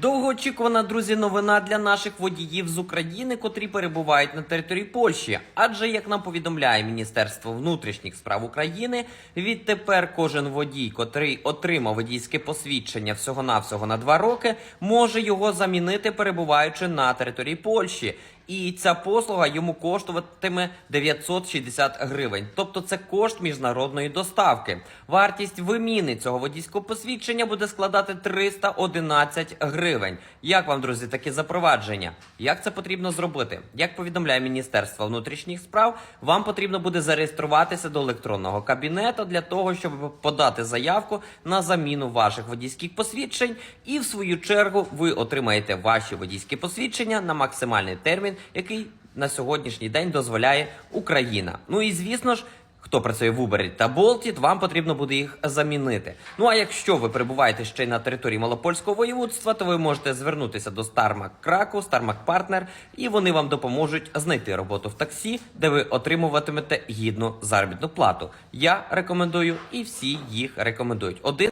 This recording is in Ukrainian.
Довгоочікувана, друзі, новина для наших водіїв з України, котрі перебувають на території Польщі. Адже, як нам повідомляє Міністерство внутрішніх справ України, відтепер кожен водій, котрий отримав водійське посвідчення всього-навсього на два роки, може його замінити, перебуваючи на території Польщі. І ця послуга йому коштуватиме 960 гривень. Тобто це кошт міжнародної доставки. Вартість виміни цього водійського посвідчення буде складати 311 гривень. Як вам, друзі, таке запровадження? Як це потрібно зробити? Як повідомляє Міністерство внутрішніх справ, вам потрібно буде зареєструватися до електронного кабінету для того, щоб подати заявку на заміну ваших водійських посвідчень, і в свою чергу ви отримаєте ваші водійські посвідчення на максимальний термін, який на сьогоднішній день дозволяє Україна. Ну і звісно ж. Хто працює в Uber та Болтіт, вам потрібно буде їх замінити. Ну а якщо ви перебуваєте ще й на території Малопольського воєводства, то ви можете звернутися до Starmac Краку, Starmac Partner, і вони вам допоможуть знайти роботу в таксі, де ви отримуватимете гідну заробітну плату. Я рекомендую, і всі їх рекомендують. Один